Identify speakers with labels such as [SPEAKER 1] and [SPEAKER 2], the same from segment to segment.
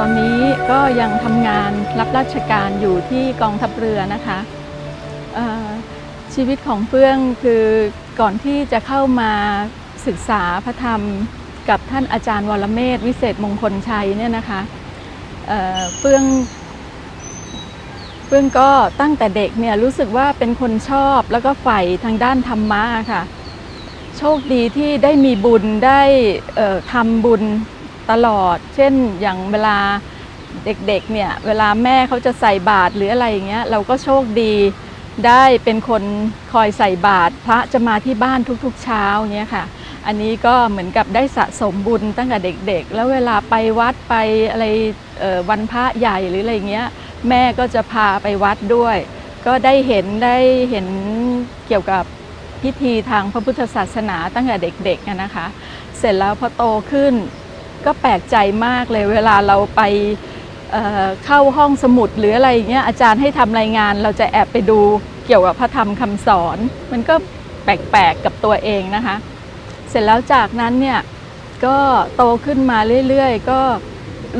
[SPEAKER 1] ตอนนี้ก็ยังทำงานรับราชการอยู่ที่กองทัพเรือนะคะชีวิตของเฟื่องคือก่อนที่จะเข้ามาศึกษาพระธรรมกับท่านอาจารย์วรเมธวิเศษมงคลชัยเนี่ยนะคะเเฟื่องเฟื่องก็ตั้งแต่เด็กเนี่ยรู้สึกว่าเป็นคนชอบแล้วก็ใฝ่ทางด้านธรรมะค่ะ โชคดีที่ได้มีบุญได้ทำบุญ ตลอด เช่นอย่างเวลาเด็กๆเนี่ยเวลาแม่เขาจะใส่บาตรหรืออะไรอย่างเงี้ยเราก็โชคดีได้เป็นคนคอยใส่บาตรพระจะมาที่บ้านทุกๆเช้าเงี้ยค่ะ อันนี้ก็เหมือนกับได้สะสมบุญตั้งแต่เด็กๆ แล้วเวลาไปวัดไปอะไรวันพระใหญ่หรืออะไรเงี้ยแม่ก็จะพาไปวัดด้วย ก็ได้เห็นได้เห็นเกี่ยวกับพิธีทางพระพุทธศาสนาตั้งแต่เด็กๆนะคะ เสร็จแล้วพอโตขึ้น ก็แปลกใจมากเลยเวลาเราไปเเข้าห้องสมุดหรืออะไรอย่างเงี้ยอาจารย์ให้ทำรายงาน เราจะแอบไปดูเกี่ยวกับพระธรรมคำสอน มันก็แปลกๆกับตัวเองนะคะ เสร็จแล้วจากนั้นเนี่ยก็โตขึ้นมาเรื่อยๆ ก็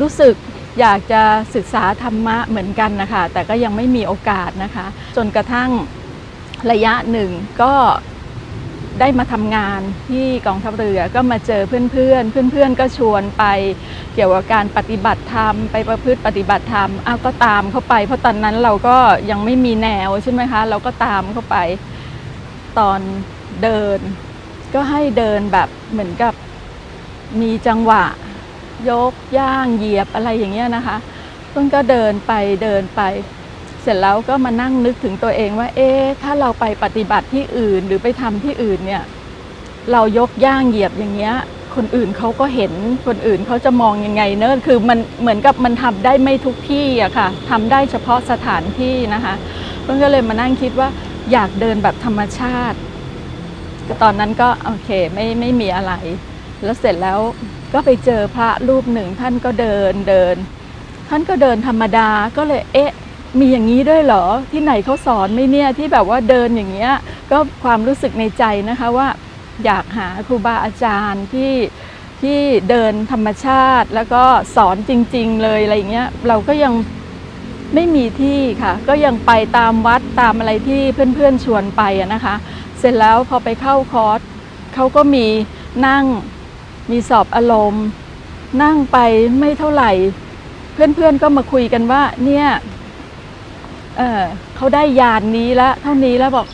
[SPEAKER 1] รู้สึกอยากจะศึกษาธรรมะเหมือนกันนะคะ แต่ก็ยังไม่มีโอกาสนะคะ จนกระทั่งระยะหนึ่งก็ ได้มาทำงานที่กองทัพเรือก็มาเจอเพื่อนๆเพื่อนๆก็ชวนไปเกี่ยวกับการปฏิบัติธรรมไปประพฤติปฏิบัติธรรมอ้าวก็ตามเข้าไป เพราะตอนนั้นเราก็ยังไม่มีแนวใช่ไหมคะ เราก็ตามเข้าไปตอนเดิน ก็ให้เดินแบบเหมือนกับมีจังหวะ ยกย่างเหยียบอะไรอย่างเงี้ยนะคะเพิ่งก็เดินไปเดินไป สร็จแล้วก็มานั่งนึกถึงตัวเองว่า เอ๊ะถ้าเราไปปฏิบัติที่อื่นหรือไปทำที่อื่นเนี่ย เรายกย่างเหยียบอย่างเงี้ย คนอื่นเขาก็เห็นคนอื่นเขาจะมองยังไงเนอะคือมันเหมือนกับมันทำได้ไม่ทุกที่อะค่ะทำได้เฉพาะสถานที่นะคะเพื่อนก็เลยมานั่งคิดว่าอยากเดินแบบธรรมชาติตอนนั้นก็โอเคไม่ไม่มีอะไร แล้วเสร็จแล้วก็ไปเจอพระรูปหนึ่งท่านก็เดินเดิน ท่านก็เดินธรรมดาก็เลยเอ๊ะ มีอย่างนี้ด้วยเหรอที่ไหนเขาสอนไหม่เนี่ยที่แบบว่าเดินอย่างเงี้ยก็ความรู้สึกในใจนะคะว่า อยากหาครูบาอาจารย์ที่ที่เดินธรรมชาติ แล้วก็สอนจริง ๆ เลยอะไรเงี้ยเราก็ยังไม่มีที่ค่ะ ก็ยังไปตามวัดตามอะไรที่เพื่อนๆชวนไปนะคะ เสร็จแล้วพอไปเข้าคอร์สเขาก็มีนั่งมีสอบอารมณ์ นั่งไปไม่เท่าไหร่ เพื่อนๆก็มาคุยกันว่าเนี่ย เออเขาได้ยานนี้แล้วเท่านี้แล้วบอก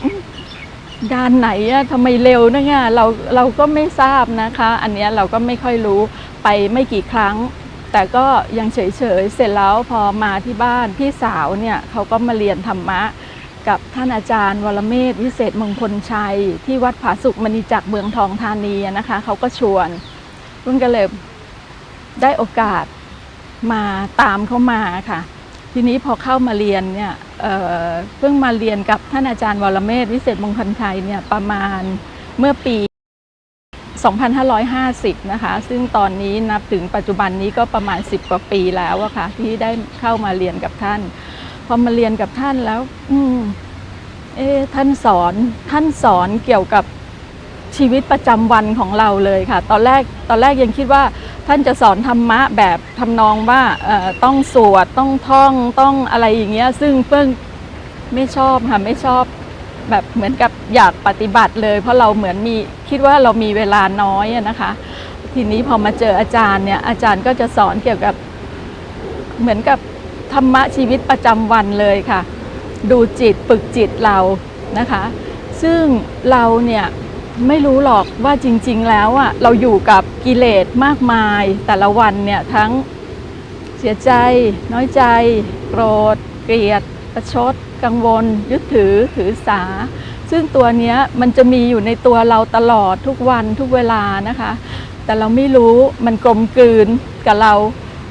[SPEAKER 1] ยานไหนอะทำไมเร็วนะไงเราเราก็ไม่ทราบนะคะ อันเนี้ยเราก็ไม่ค่อยรู้ไปไม่กี่ครั้ง แต่ก็ยังเฉยๆเสร็จแล้วพอมาที่บ้านพี่สาวเนี่ยเขาก็มาเรียนธรรมะ กับท่านอาจารย์ วรเมธวิเศษมงคลชัย ที่วัดผาสุกมณีจักรเมืองทองธานีนะคะเขาก็ชวนรุ่นก็เลยได้โอกาสมาตามเขามาค่ะ ทีนี้พอเข้ามาเรียนเนี่ยเเพิ่งมาเรียนกับท่านอาจารย์วรเมธวิเศษมงคลชัยเนี่ยประมาณเมื่อปี 2550 นะคะ ซึ่งตอนนี้นับถึงปัจจุบันนี้ก็ประมาณ 10 กว่าปีแล้วอะค่ะที่ได้เข้ามาเรียนกับท่าน พอมาเรียนกับท่านแล้ว อืมเอท่านสอนท่านสอนเกี่ยวกับชีวิตประจำวันของเราเลยค่ะ ตอนแรกตอนแรกยังคิดว่า ท่านจะสอนธรรมะแบบทำนองว่าต้องสวดต้องท่องต้องอะไรอย่างเงี้ยซึ่งเพิ่งไม่ชอบค่ะไม่ชอบแบบเหมือนกับอยากปฏิบัติเลย เพราะเราเหมือนมีคิดว่าเรามีเวลาน้อยนะคะ ทีนี้พอมาเจออาจารย์เนี่ยอาจารย์ก็จะสอนเกี่ยวกับเหมือนกับธรรมะชีวิตประจำวันเลยค่ะ ดูจิตฝึกจิตเรานะคะ ซึ่งเราเนี่ย ไม่รู้หรอกว่าจริง ๆ แล้วอะเราอยู่กับกิเลสมากมาย แต่ละวันเนี่ยทั้งเสียใจ น้อยใจ โกรธ เกลียด ประชด กังวล ยึดถือถือสา ซึ่งตัวเนี้ยมันจะมีอยู่ในตัวเราตลอดทุกวันทุกเวลานะคะ แต่เราไม่รู้มันกลมกลืนกับเรา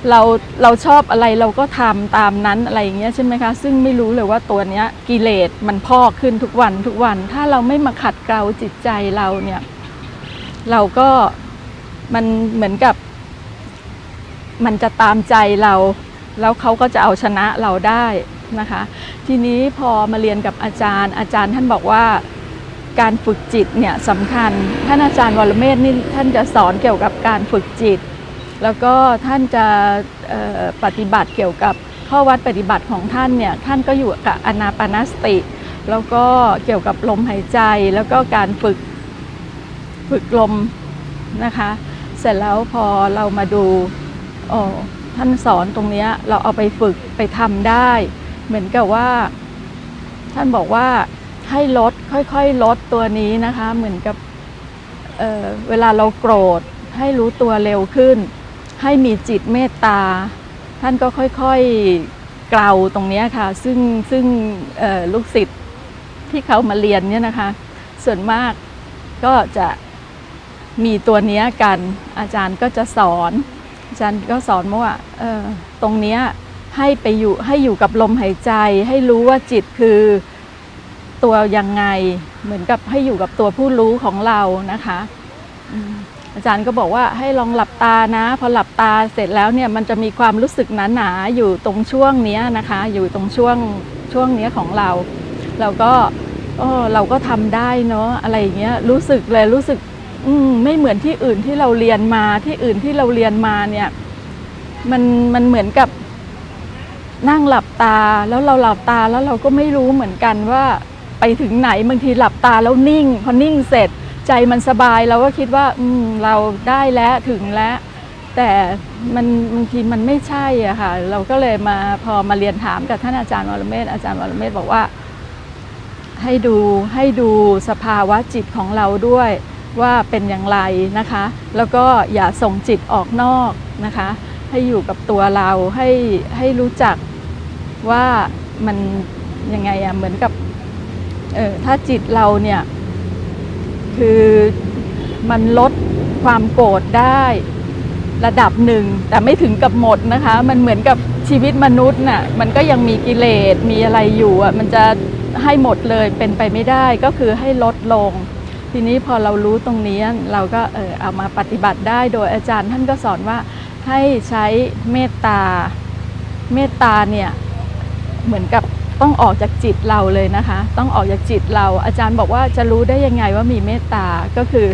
[SPEAKER 1] เราเราชอบอะไรเราก็ทำตามนั้นอะไรอย่างเงี้ยใช่ไหมคะ ซึ่งไม่รู้เลยว่าตัวเนี้ยกิเลสมันพอกขึ้นทุกวันทุกวัน ถ้าเราไม่มาขัดเกลาจิตใจเราเนี่ย เราก็มันเหมือนกับ มันจะตามใจเรา แล้วเขาก็จะเอาชนะเราได้นะคะ ทีนี้พอมาเรียนกับอาจารย์ อาจารย์ท่านบอกว่าการฝึกจิตเนี่ยสำคัญท่านอาจารย์วรเมธนี่ท่านจะสอนเกี่ยวกับการฝึกจิต แล้วก็ท่านจะปฏิบัติเกี่ยวกับข้อวัดปฏิบัติของท่านเนี่ยท่านก็อยู่กับอนาปานสติ แล้วก็เกี่ยวกับลมหายใจแล้วก็การฝึกฝึกลมนะคะ เสร็จแล้วพอเรามาดูอ๋อท่านสอนตรงนี้เราเอาไปฝึกไปทำได้ เหมือนกับว่า ท่านบอกว่าให้ลดค่อยๆลดตัวนี้นะคะ เหมือนกับเเวลาเราโกรธให้รู้ตัวเร็วขึ้น ให้มีจิตเมตตา ท่านก็ค่อยๆกล่าวตรงนี้ค่ะ ซึ่งซึ่งลูกศิษย์ที่เขามาเรียนเนี่ยนะคะ ส่วนมากก็จะมีตัวนี้กัน อาจารย์ก็จะสอน อาจารย์ก็สอนว่าเออตรงนี้ให้ไปอยู่ให้อยู่กับลมหายใจ ให้รู้ว่าจิตคือตัวยังไง เหมือนกับให้อยู่กับตัวผู้รู้ของเรานะคะ อาจารย์ก็บอกว่าให้ลองหลับตานะ พอหลับตาเสร็จแล้วเนี่ยมันจะมีความรู้สึกหนาๆอยู่ตรงช่วงนี้นะคะ อยู่ตรงช่วงช่วงนี้ของเรา เราก็เออเราก็ทำได้เนาะอะไรอย่างเงี้ยรู้สึกเลยรู้สึกอืมไม่เหมือนที่อื่นที่เราเรียนมาที่อื่นที่เราเรียนมาเนี่ย มันมันเหมือนกับนั่งหลับตาแล้วเราหลับตาแล้วเราก็ไม่รู้เหมือนกันว่าไปถึงไหนบางทีหลับตาแล้วนิ่ง พอนิ่งเสร็จ ใจมันสบายเราก็คิดว่าอืมเราได้แล้วถึงแล้ว แต่มันบางทีมันไม่ใช่อะค่ะ เราก็เลยมาพอมาเรียนถามกับท่านอาจารย์วรเมศอาจารย์วรเมศบอกว่า ให้ดูให้ดูสภาวะจิตของเราด้วยว่าเป็นอย่างไรนะคะ แล้วก็อย่าส่งจิตออกนอกนะคะ ให้อยู่กับตัวเราให้ให้รู้จักว่ามันยังไงอะเหมือนกับเออถ้าจิตเราเนี่ย คือมันลดความโกรธได้ระดับหนึ่ง แต่ไม่ถึงกับหมดนะคะ มันเหมือนกับชีวิตมนุษย์น่ะมันก็ยังมีกิเลสมีอะไรอยู่อะมันจะให้หมดเลยเป็นไปไม่ได้ก็คือให้ลดลง ทีนี้พอเรารู้ตรงนี้เราก็เออเอามาปฏิบัติได้โดยอาจารย์ท่านก็สอนว่าให้ใช้เมตตาเมตตาเนี่ยเหมือนกับ ต้องออกจากจิตเราเลยนะคะ ต้องออกจากจิตเรา อาจารย์บอกว่าจะรู้ได้ยังไงว่ามีเมตตาก็คือ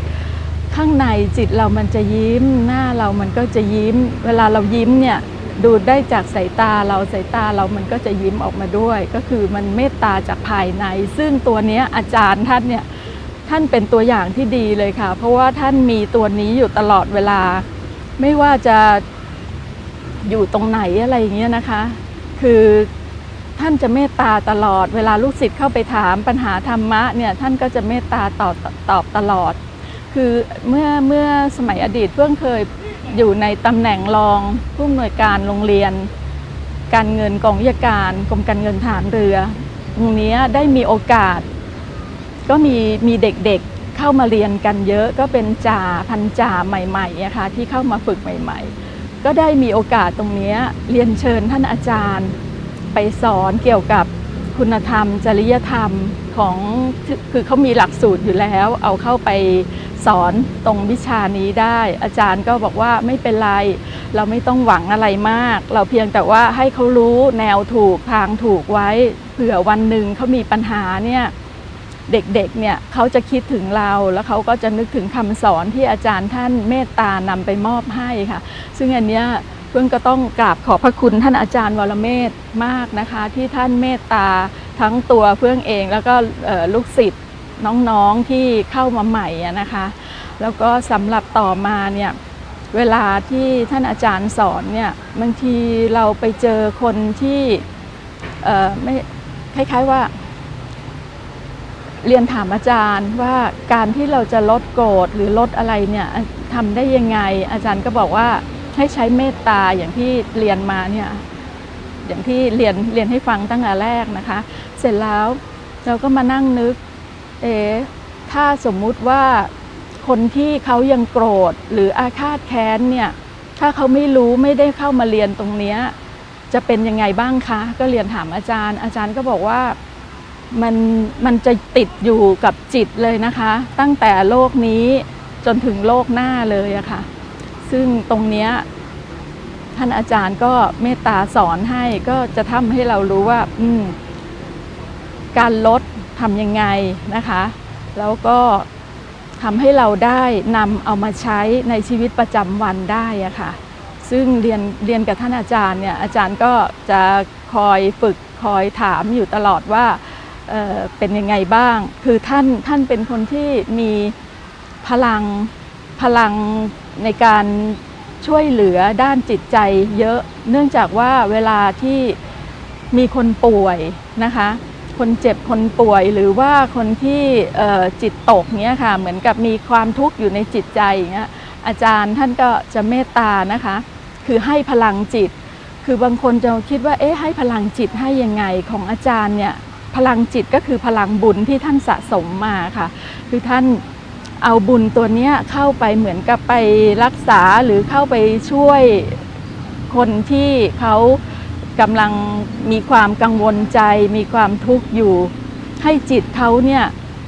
[SPEAKER 1] ข้างในจิตเรามันจะยิ้มหน้าเรามันก็จะยิ้ม เวลาเรายิ้มเนี่ยดูได้จากสายตาเราสายตาเรามันก็จะยิ้มออกมาด้วย ก็คือมันเมตตาจากภายใน ซึ่งตัวนี้อาจารย์ท่านเนี่ยท่านเป็นตัวอย่างที่ดีเลยค่ะ เพราะว่าท่านมีตัวนี้อยู่ตลอดเวลา ไม่ว่าจะอยู่ตรงไหนอะไรอย่างเงี้ยนะคะ คือ ท่านจะเมตตาตลอด เวลาลูกศิษย์เข้าไปถามปัญหาธรรมะเนี่ยท่านก็จะเมตตาตอบตอบตลอด คือเมื่อเมื่อสมัยอดีตเพื่อนเคยอยู่ในตำแหน่งรองผู้อำนวยการโรงเรียน การเงินกองวิทยาการกรมการเงินฐานเรือ ตรงนี้ได้มีโอกาส ก็มีมีเด็กๆเข้ามาเรียนกันเยอะก็เป็นจ่าพันจ่าใหม่ๆนะคะที่เข้ามาฝึกใหม่ ๆ ก็ได้มีโอกาสตรงนี้เรียนเชิญท่านอาจารย์ สอนเกี่ยวกับคุณธรรม จริยธรรมของคือเขามีหลักสูตรอยู่แล้ว เอาเข้าไปสอนตรงวิชานี้ได้ อาจารย์ก็บอกว่าไม่เป็นไร เราไม่ต้องหวังอะไรมาก เราเพียงแต่ว่าให้เขารู้แนวถูกทางถูกไว้เผื่อวันหนึ่งเขามีปัญหาเนี่ยเด็กๆ เนี่ยเขาจะคิดถึงเราแล้วเขาก็จะนึกถึงคำสอนที่อาจารย์ท่านเมตตานำไปมอบให้ค่ะ ซึ่งอันเนี้ย เพื่อนก็ต้องกราบขอบพระคุณท่านอาจารย์วรเมธมากนะคะ ที่ท่านเมตตาทั้งตัวเพื่อนเอง แล้วก็ลูกศิษย์น้องๆที่เข้ามาใหม่นะคะ แล้วก็สำหรับต่อมาเนี่ยเวลาที่ท่านอาจารย์สอนเนี่ยบางทีเราไปเจอคนที่ไม่คล้ายๆว่า เรียนถามอาจารย์ว่าการที่เราจะลดโกรธหรือลดอะไรเนี่ยทำได้ยังไง อาจารย์ก็บอกว่า ให้ใช้เมตตาอย่างที่เรียนมาเนี่ยอย่างที่เรียนเรียนให้ฟังตั้งแต่แรกนะคะ เสร็จแล้วเราก็มานั่งนึกเอ๋ถ้าสมมุติว่าคนที่เขายังโกรธหรืออาฆาตแค้นเนี่ยถ้าเขาไม่รู้ไม่ได้เข้ามาเรียนตรงเนี้ยจะเป็นยังไงบ้างคะ ก็เรียนถามอาจารย์ อาจารย์ก็บอกว่ามันมันจะติดอยู่กับจิตเลยนะคะ ตั้งแต่โลกนี้จนถึงโลกหน้าเลยอะค่ะ ซึ่งตรงเนี้ยท่านอาจารย์ก็เมตตาสอนให้ก็จะทำให้เรารู้ว่า อืม การลดทำยังไงนะคะ แล้วก็ทำให้เราได้นำเอามาใช้ในชีวิตประจำวันได้อะค่ะ ซึ่งเรียนเรียนกับท่านอาจารย์เนี่ยอาจารย์ก็จะคอยฝึกคอยถามอยู่ตลอดว่าเเป็นยังไงบ้าง คือท่านท่านเป็นคนที่มีพลัง พลังในการช่วยเหลือด้านจิตใจเยอะ เนื่องจากว่าเวลาที่มีคนป่วยนะคะ คนเจ็บคนป่วยหรือว่าคนที่จิตตกเนี้ยค่ะ เหมือนกับมีความทุกข์อยู่ในจิตใจอย่างเงี้ยอาจารย์ท่านก็จะเมตตานะคะ คือให้พลังจิต คือบางคนจะคิดว่าเอ๊ะให้พลังจิตให้ยังไงของอาจารย์เนี่ยพลังจิตก็คือพลังบุญที่ท่านสะสมมาค่ะ คือท่าน เอาบุญตัวเนี้ยเข้าไปเหมือนกับไปรักษาหรือเข้าไปช่วยคนที่เขากำลังมีความกังวลใจ มีความทุกข์อยู่ ให้จิตเขาเนี่ย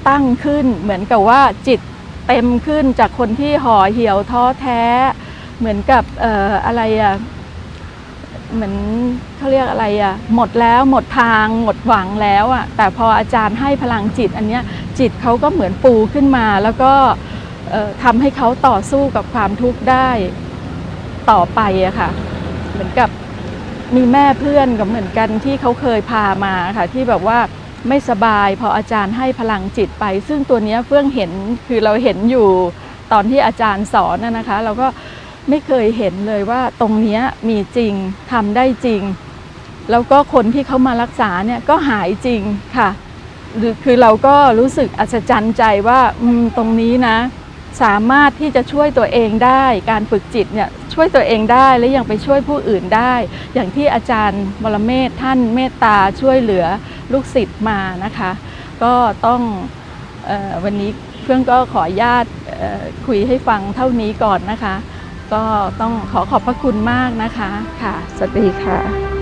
[SPEAKER 1] ตั้งขึ้นเหมือนกับว่าจิตเต็มขึ้นจากคนที่ห่อเหี่ยวท้อแท้ เหมือนกับอออะไรอะเหมือนเขาเรียกอะไรอะหมดแล้วหมดทางหมดหวังแล้วอะแต่พออาจารย์ให้พลังจิตอันเนี้ย จิตเขาก็เหมือนปูขึ้นมา แล้วก็ทำให้เขาต่อสู้กับความทุกข์ได้ต่อไปอะค่ะ เหมือนกับมีแม่เพื่อนกับเหมือนกันที่เขาเคยพามาค่ะ ที่แบบว่าไม่สบายพออาจารย์ให้พลังจิตไป ซึ่งตัวนี้เฟื่องเห็นคือเราเห็นอยู่ตอนที่อาจารย์สอนนะนะคะ เราก็ไม่เคยเห็นเลยว่าตรงนี้มีจริงทำได้จริง แล้วก็คนที่เขามารักษาเนี่ยก็หายจริงค่ะ คือเราก็รู้สึกอัศจรรย์ใจว่าตรงนี้นะ สามารถที่จะช่วยตัวเองได้ การฝึกจิตเนี่ยช่วยตัวเองได้และยังไปช่วยผู้อื่นได้ อย่างที่อาจารย์วรเมธท่านเมตตาช่วยเหลือลูกศิษย์มานะคะ ก็ต้องออวันนี้เพื่อนก็ขออนุญาตคุยให้ฟังเท่านี้ก่อนนะคะ ก็ต้องขอขอบพระคุณมากนะคะค่ะ สวัสดีค่ะ